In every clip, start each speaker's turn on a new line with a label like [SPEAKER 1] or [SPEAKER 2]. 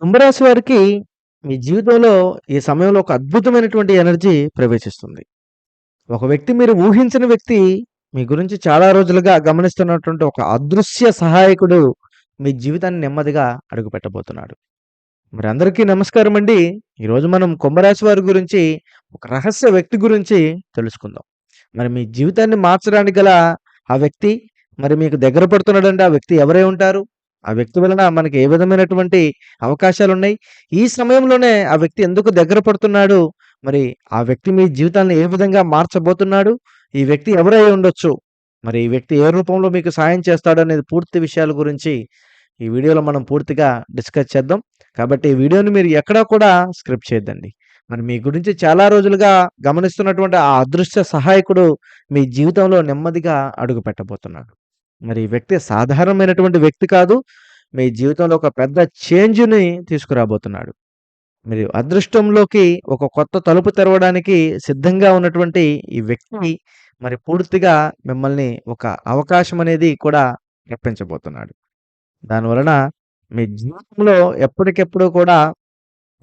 [SPEAKER 1] కుంభరాశి వారికి మీ జీవితంలో ఈ సమయంలో ఒక అద్భుతమైనటువంటి ఎనర్జీ ప్రవేశిస్తుంది. ఒక వ్యక్తి మీరు ఊహించిన వ్యక్తి మీ గురించి చాలా రోజులుగా గమనిస్తున్నటువంటి ఒక అదృశ్య సహాయకుడు మీ జీవితాన్ని నెమ్మదిగా అడుగుపెట్టబోతున్నాడు. మరి అందరికీ నమస్కారమండి. ఈరోజు మనం కుంభరాశి వారి గురించి ఒక రహస్య వ్యక్తి గురించి తెలుసుకుందాం. మరి మీ జీవితాన్ని మార్చడానికి గల ఆ వ్యక్తి మరి మీకు దగ్గర పడుతున్నాడంటే ఆ వ్యక్తి ఎవరై ఉంటారు? ఆ వ్యక్తి వలన మనకి ఏ విధమైనటువంటి అవకాశాలు ఉన్నాయి ఈ సమయంలోనే ఆ వ్యక్తి ఎందుకు దగ్గర పడుతున్నాడు? మరి ఆ వ్యక్తి మీ జీవితాన్ని ఏ విధంగా మార్చబోతున్నాడు? ఈ వ్యక్తి ఎవరై ఉండొచ్చు? మరి ఈ వ్యక్తి ఏ రూపంలో మీకు సాయం చేస్తాడనేది పూర్తి విషయాల గురించి ఈ వీడియోలో మనం పూర్తిగా డిస్కస్ చేద్దాం. కాబట్టి ఈ వీడియోని మీరు ఎక్కడా కూడా స్క్రిప్ట్ చేయొద్దండి. మరి మీ గురించి చాలా రోజులుగా గమనిస్తున్నటువంటి ఆ అదృశ్య సహాయకుడు మీ జీవితంలో నెమ్మదిగా అడుగుపెట్టబోతున్నాడు. మరి ఈ వ్యక్తి సాధారణమైనటువంటి వ్యక్తి కాదు. మీ జీవితంలో ఒక పెద్ద చేంజ్‌ని తీసుకురాబోతున్నాడు. మీరు అదృష్టంలోకి ఒక కొత్త తలుపు తెరవడానికి సిద్ధంగా ఉన్నటువంటి ఈ వ్యక్తి మరి పూర్తిగా మిమ్మల్ని ఒక అవకాశం అనేది కూడా రప్పించబోతున్నాడు. దానివలన మీ జీవితంలో ఎప్పటికెప్పుడు కూడా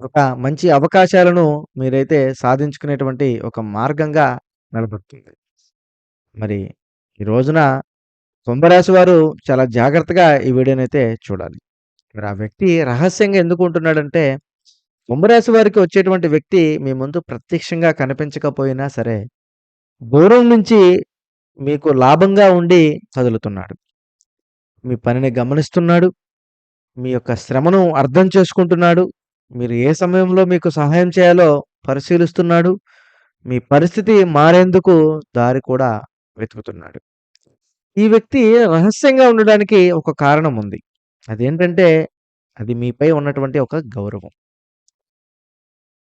[SPEAKER 1] ఒక మంచి అవకాశాలను మీరైతే సాధించుకునేటువంటి ఒక మార్గంగా నిలబడుతుంది. మరి ఈ రోజున కుంభరాశి వారు చాలా జాగ్రత్తగా ఈ వీడియోనైతే చూడాలి. మరి ఆ వ్యక్తి రహస్యంగా ఎందుకు ఉంటున్నాడంటే కుంభరాశి వారికి వచ్చేటువంటి వ్యక్తి మీ ముందు ప్రత్యక్షంగా కనిపించకపోయినా సరే దూరం నుంచి మీకు లాభంగా ఉండి కదులుతున్నాడు. మీ పనిని గమనిస్తున్నాడు. మీ యొక్క శ్రమను అర్థం చేసుకుంటున్నాడు. మీరు ఏ సమయంలో మీకు సహాయం చేయాలో పరిశీలిస్తున్నాడు. మీ పరిస్థితి మారేందుకు దారి కూడా వెతుకుతున్నాడు. ఈ వ్యక్తి రహస్యంగా ఉండడానికి ఒక కారణం ఉంది. అదేంటంటే అది మీపై ఉన్నటువంటి ఒక గౌరవం.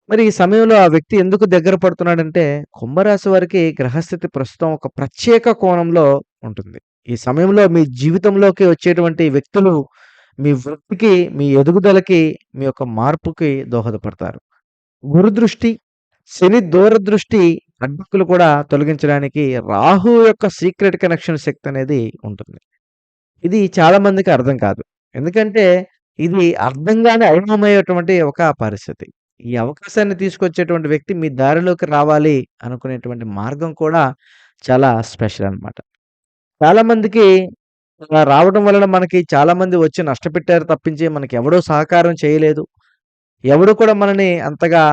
[SPEAKER 1] మరి ఈ సమయంలో ఆ వ్యక్తి ఎందుకు దగ్గర పడుతున్నాడంటే కుంభరాశి వారికి గ్రహస్థితి ప్రస్తుతం ఒక ప్రత్యేక కోణంలో ఉంటుంది. ఈ సమయంలో మీ జీవితంలోకి వచ్చేటువంటి వ్యక్తులు మీ వృత్తికి, మీ ఎదుగుదలకి, మీ యొక్క మార్పుకి దోహదపడతారు. గురుదృష్టి, శని దూరదృష్టి అడ్డంకులు కూడా తొలగించడానికి రాహు యొక్క సీక్రెట్ కనెక్షన్ శక్తి అనేది ఉంటుంది. ఇది చాలా మందికి అర్థం కాదు. ఎందుకంటే ఇది అర్థంగానే అయోమయమైనటువంటి ఒక పరిస్థితి. ఈ అవకాశాన్ని తీసుకొచ్చేటువంటి వ్యక్తి మీ దారిలోకి రావాలి అనుకునేటువంటి మార్గం కూడా చాలా స్పెషల్ అనమాట చాలా మందికి రావడం వలన మనకి చాలా మంది వచ్చి నష్టపెట్టారు తప్పించి మనకి ఎవడూ సహకారం చేయలేదు. ఎవడు కూడా మనని అంతగా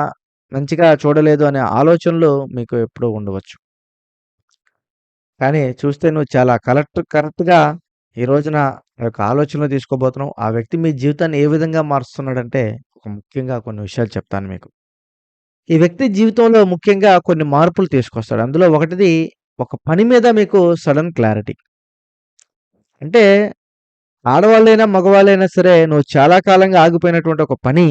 [SPEAKER 1] మంచిగా చూడలేదు అనే ఆలోచనలు మీకు ఎప్పుడూ ఉండవచ్చు. కానీ చూస్తే నువ్వు చాలా కలెక్ట్ కరెక్ట్‌గా ఈ రోజున యొక్క ఆలోచనలు తీసుకోబోతున్నావు. ఆ వ్యక్తి మీ జీవితాన్ని ఏ విధంగా మారుస్తున్నాడంటే ఒక ముఖ్యంగా కొన్ని విషయాలు చెప్తాను మీకు. ఈ వ్యక్తి జీవితంలో ముఖ్యంగా కొన్ని మార్పులు తీసుకొస్తాడు. అందులో ఒకటిది ఒక పని మీద మీకు సడన్ క్లారిటీ. అంటే ఆడవాళ్ళైనా, మగవాళ్ళైనా సరే నువ్వు చాలా కాలంగా ఆగిపోయినటువంటి ఒక పని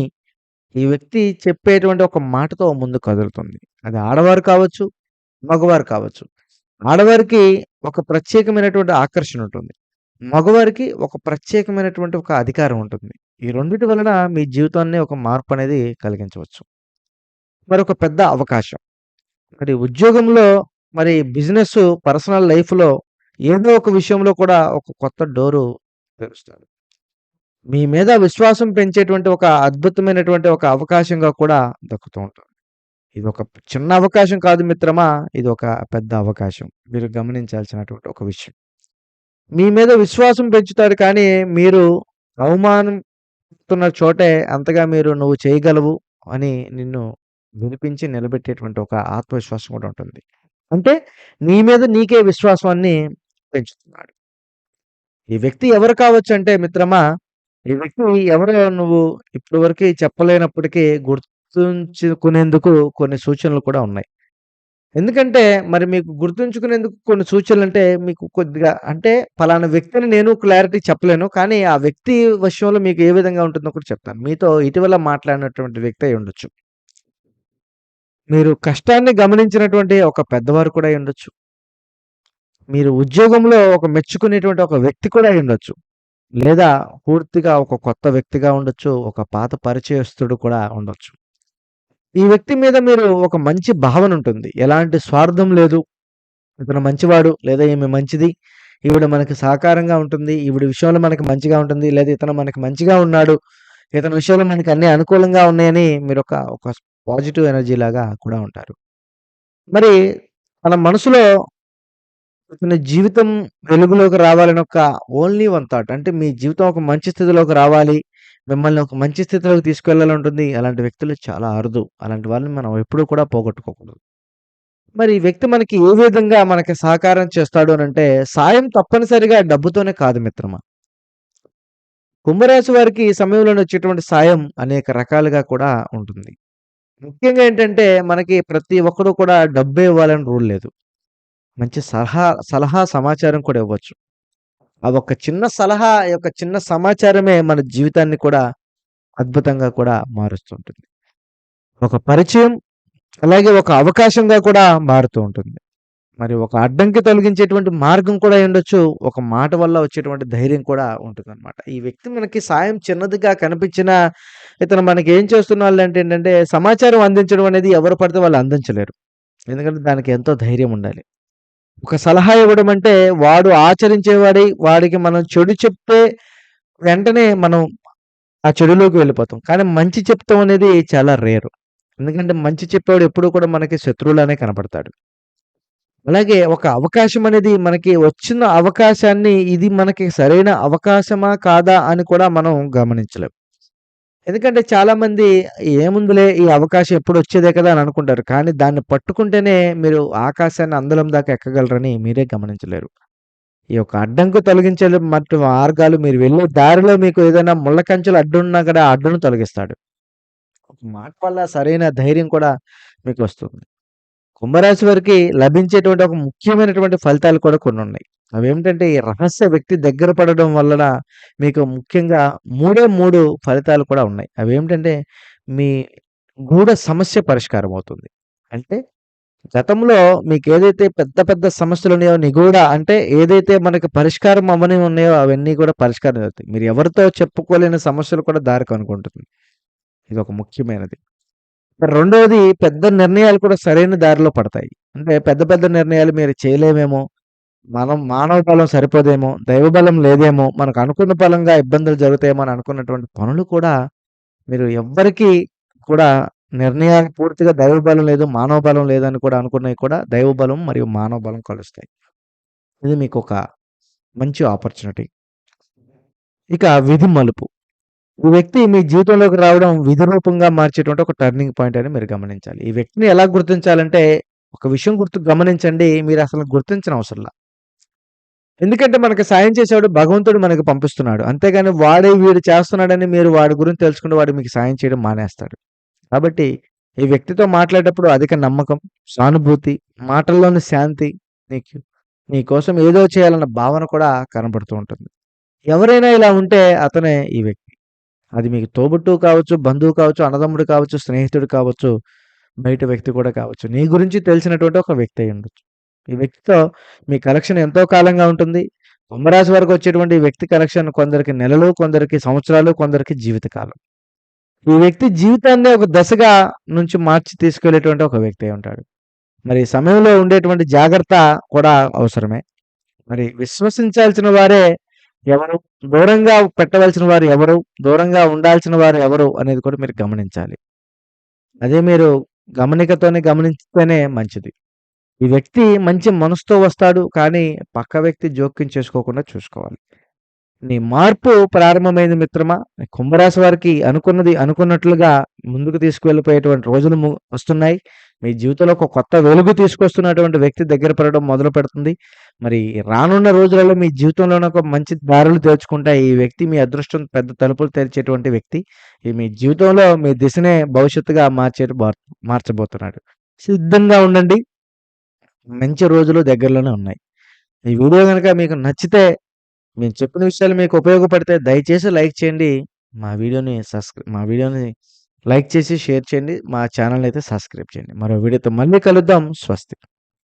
[SPEAKER 1] ఈ వ్యక్తి చెప్పేటువంటి ఒక మాటతో ముందు కదులుతుంది. అది ఆడవారు కావచ్చు, మగవారు కావచ్చు. ఆడవారికి ఒక ప్రత్యేకమైనటువంటి ఆకర్షణ ఉంటుంది. మగవారికి ఒక ప్రత్యేకమైనటువంటి ఒక అధికారం ఉంటుంది. ఈ రెండిటి వలన మీ జీవితాన్ని ఒక మార్పు అనేది కలిగించవచ్చు. మరొక పెద్ద అవకాశం. మరి ఉద్యోగంలో మరి బిజినెస్, పర్సనల్ లైఫ్‌లో ఏదో ఒక విషయంలో కూడా ఒక కొత్త డోరు తెరుస్తాడు. మీ మీద విశ్వాసం పెంచేటువంటి ఒక అద్భుతమైనటువంటి ఒక అవకాశంగా కూడా దక్కుతూ ఉంటుంది. ఇది ఒక చిన్న అవకాశం కాదు మిత్రమా! ఇది ఒక పెద్ద అవకాశం. మీరు గమనించాల్సినటువంటి ఒక విషయం. మీ మీద విశ్వాసం పెంచుతారు కానీ మీరు అవమానిస్తున్న చోటే అంతగా మీరు నువ్వు చేయగలవు అని నిన్ను వినిపించి నిలబెట్టేటువంటి ఒక ఆత్మవిశ్వాసం కూడా ఉంటుంది. అంటే నీ మీద నీకే విశ్వాసాన్ని పెంచుతున్నాడు. ఈ వ్యక్తి ఎవరు కావచ్చు అంటే మిత్రమా! ఈ వ్యక్తి ఎవరో నువ్వు ఇప్పటి వరకి చెప్పలేనప్పటికీ గుర్తుంచుకునేందుకు కొన్ని సూచనలు కూడా ఉన్నాయి. ఎందుకంటే మరి మీకు గుర్తుంచుకునేందుకు కొన్ని సూచనలు అంటే మీకు కొద్దిగా అంటే పలానా వ్యక్తిని నేను క్లారిటీ చెప్పలేను. కానీ ఆ వ్యక్తి విషయంలో మీకు ఏ విధంగా ఉంటుందో కూడా చెప్తాను. మీతో ఇటీవల మాట్లాడినటువంటి వ్యక్తి అయి ఉండొచ్చు మీరు కష్టాన్ని గమనించినటువంటి ఒక పెద్దవారు కూడా అయి ఉండొచ్చు మీరు ఉద్యోగంలో ఒక మెచ్చుకునేటువంటి ఒక వ్యక్తి కూడా అయ్యుండొచ్చు. లేదా పూర్తిగా ఒక కొత్త వ్యక్తిగా ఉండొచ్చు. ఒక పాత పరిచయస్తుడు కూడా ఉండొచ్చు. ఈ వ్యక్తి మీద మీరు ఒక మంచి భావన ఉంటుంది. ఎలాంటి స్వార్థం లేదు. ఇతను మంచివాడు లేదా ఈమె మంచిది. ఈవిడ మనకి సహకారంగా ఉంటుంది. ఈవిడ విషయంలో మనకి మంచిగా ఉంటుంది. లేదా ఇతను మనకి మంచిగా ఉన్నాడు. ఇతని విషయంలో మనకి అన్ని అనుకూలంగా ఉన్నాయని మీరొక ఒక పాజిటివ్ ఎనర్జీ లాగా కూడా ఉంటారు. మరి మన మనసులో జీవితం వెలుగులోకి రావాలని ఒక ఓన్లీ వన్ థాట్ అంటే మీ జీవితం ఒక మంచి స్థితిలోకి రావాలి. మిమ్మల్ని ఒక మంచి స్థితిలోకి తీసుకెళ్ళాలంటుంది. అలాంటి వ్యక్తులు చాలా అరుదు. అలాంటి వాళ్ళని మనం ఎప్పుడూ కూడా పోగొట్టుకోకూడదు. మరి ఈ వ్యక్తి మనకి ఏ విధంగా మనకి సహకారం చేస్తాడు అనంటే సాయం తప్పనిసరిగా డబ్బుతోనే కాదు మిత్రమా. కుంభరాశి వారికి ఈ వచ్చేటువంటి సాయం అనేక రకాలుగా కూడా ఉంటుంది. ముఖ్యంగా ఏంటంటే మనకి ప్రతి ఒక్కరు కూడా డబ్బే ఇవ్వాలని రూల్ లేదు. మంచి సలహా సలహా సమాచారం కూడా ఇవ్వచ్చు. ఆ ఒక చిన్న సలహా, యొక్క చిన్న సమాచారమే మన జీవితాన్ని కూడా అద్భుతంగా కూడా మారుస్తుంటుంది. ఒక పరిచయం అలాగే ఒక అవకాశంగా కూడా మారుతూ ఉంటుంది. మరి ఒక అడ్డంకి తొలగించేటువంటి మార్గం కూడా ఉండొచ్చు ఒక మాట వల్ల వచ్చేటువంటి ధైర్యం కూడా ఉంటుందన్నమాట. ఈ వ్యక్తి మనకి సాయం చిన్నదిగా కనిపించిన ఇతను మనకి ఏం చేస్తున్న అంటే ఏంటంటే సమాచారం అందించడం అనేది ఎవరు పడితే వాళ్ళు అందించలేరు. ఎందుకంటే దానికి ఎంతో ధైర్యం ఉండాలి. ఒక సలహా ఇవ్వడం అంటే వాడు ఆచరించేవాడి వాడికి మనం చెడు చెప్తే వెంటనే మనం ఆ చెడులోకి వెళ్ళిపోతాం. కానీ మంచి చెప్తాం అనేది చాలా రేరు. ఎందుకంటే మంచి చెప్పేవాడు ఎప్పుడూ కూడా మనకి శత్రువులానే కనపడతాడు. అలాగే ఒక అవకాశం అనేది మనకి వచ్చిన అవకాశాన్ని ఇది మనకి సరైన అవకాశమా? కాదా? అని కూడా మనం గమనించలేం. ఎందుకంటే చాలామంది ఏముందిలే ఈ అవకాశం ఎప్పుడు వచ్చేదే కదా అని అనుకుంటారు. కానీ దాన్ని పట్టుకుంటేనే మీరు ఆకాశాన్ని అందలం దాకా ఎక్కగలరని మీరే గమనించలేరు. ఈ యొక్క అడ్డంకు తొలగించే మట్టి మార్గాలు మీరు వెళ్ళే దారిలో మీకు ఏదైనా ముళ్ళ కంచెలు అడ్డున్నా కూడా అడ్డును తొలగిస్తాడు. మాట వల్ల సరైన ధైర్యం కూడా మీకు వస్తుంది. కుంభరాశి వారికి లభించేటువంటి ఒక ముఖ్యమైనటువంటి ఫలితాలు కూడా కొన్ని ఉన్నాయి అవేమిటంటే ఈ రహస్య వ్యక్తి దగ్గర పడడం వలన మీకు ముఖ్యంగా మూడే మూడు ఫలితాలు కూడా ఉన్నాయి. అవేమిటంటే మీ గూఢ సమస్య పరిష్కారం అవుతుంది. అంటే గతంలో మీకు ఏదైతే పెద్ద పెద్ద సమస్యలు ఉన్నాయో నిగూఢ అంటే ఏదైతే మనకి పరిష్కారం అవ్వని ఉన్నాయో అవన్నీ కూడా పరిష్కారం అవుతాయి. మీరు ఎవరితో చెప్పుకోలేని సమస్యలు కూడా దారి కనుక్కుంటుంది. ఒక ముఖ్యమైనది. రెండవది పెద్ద నిర్ణయాలు కూడా సరైన దారిలో పడతాయి. అంటే పెద్ద పెద్ద నిర్ణయాలు మీరు చేయలేమేమో, మనం మానవ బలం సరిపోదేమో, దైవబలం లేదేమో, మనకు అనుకున్న బలంగా ఇబ్బందులు జరుగుతాయేమో అని అనుకున్నటువంటి పనులు కూడా మీరు ఎవ్వరికీ కూడా నిర్ణయాలు పూర్తిగా దైవ బలం లేదు, మానవ బలం లేదని కూడా అనుకున్నవి కూడా దైవ బలం మరియు మానవ బలం కలుస్తాయి. ఇది మీకు ఒక మంచి ఆపర్చునిటీ. ఇక విధి మలుపు. ఈ వ్యక్తి మీ జీవితంలోకి రావడం విధి రూపంగా మార్చేటువంటి ఒక టర్నింగ్ పాయింట్ అని మీరు గమనించాలి. ఈ వ్యక్తిని ఎలా గుర్తించాలంటే ఒక విషయం గుర్తు గమనించండి. మీరు అసలు గుర్తించిన అవసరంలా ఎందుకంటే మనకి సాయం చేసేవాడు భగవంతుడు మనకు పంపిస్తున్నాడు. అంతేగాని వాడే వీడు చేస్తున్నాడని మీరు వాడి గురించి తెలుసుకుంటే వాడు మీకు సాయం చేయడం మానేస్తాడు. కాబట్టి ఈ వ్యక్తితో మాట్లాడేటప్పుడు అధిక నమ్మకం, సానుభూతి, మాటల్లోని శాంతి నీకు నీ కోసం ఏదో చేయాలన్న భావన కూడా కనబడుతూ ఉంటుంది. ఎవరైనా ఇలా ఉంటే అతనే ఈ వ్యక్తి. అది మీకు తోబుట్టు కావచ్చు, బంధువు కావచ్చు, అన్నదమ్ముడు కావచ్చు, స్నేహితుడు కావచ్చు, బయట వ్యక్తి కూడా కావచ్చు. నీ గురించి తెలిసినటువంటి ఒక వ్యక్తి ఉండొచ్చు ఈ వ్యక్తితో మీ కలెక్షన్ ఎంతో కాలంగా ఉంటుంది. కుంభరాశి వరకు వచ్చేటువంటి వ్యక్తి కలెక్షన్ కొందరికి నెలలు, కొందరికి సంవత్సరాలు, కొందరికి జీవితకాలం. ఈ వ్యక్తి జీవితాన్ని ఒక దశగా నుంచి మార్చి తీసుకెళ్ళేటువంటి ఒక వ్యక్తి అయి ఉంటాడు. మరి సమయంలో ఉండేటువంటి జాగ్రత్త కూడా అవసరమే. మరి విశ్వసించాల్సిన వారే ఎవరు? దూరంగా పెట్టవలసిన వారు ఎవరు? దూరంగా ఉండాల్సిన వారు ఎవరు? అనేది కూడా మీరు గమనించాలి. అదే మీరు గమనికతోనే గమనిస్తేనే మంచిది. ఈ వ్యక్తి మంచి మనసుతో వస్తాడు. కానీ పక్క వ్యక్తి జోక్యం చేసుకోకుండా చూసుకోవాలి. నీ మార్పు ప్రారంభమైంది మిత్రమా. కుంభరాశి వారికి అనుకున్నది అనుకున్నట్లుగా ముందుకు తీసుకువెళ్ళిపోయేటువంటి రోజులు వస్తున్నాయి. మీ జీవితంలో ఒక కొత్త వెలుగు తీసుకొస్తున్నటువంటి వ్యక్తి దగ్గర పడడం మొదలు పెడుతుంది. మరి రానున్న రోజులలో మీ జీవితంలోనే ఒక మంచి దారులు తెరుచుకుంటాయి. ఈ వ్యక్తి మీ అదృష్టం పెద్ద తలుపులు తెరిచేటువంటి వ్యక్తి. ఈ మీ జీవితంలో మీ దిశనే భవిష్యత్తుగా మార్చే మార్చబోతున్నాడు. సిద్ధంగా ఉండండి. మంచి రోజులు దగ్గరలోనే ఉన్నాయి. ఈ వీడియో గనుక మీకు నచ్చితే మేము చెప్పిన విషయాలు మీకు ఉపయోగపడితే దయచేసి లైక్ చేయండి. మా వీడియోని సబ్స్క్రై మా వీడియోని లైక్ చేసి షేర్ చేయండి. మా ఛానల్ అయితే సబ్స్క్రైబ్ చేయండి. మరో వీడియోతో మళ్ళీ కలుద్దాం. స్వస్తి.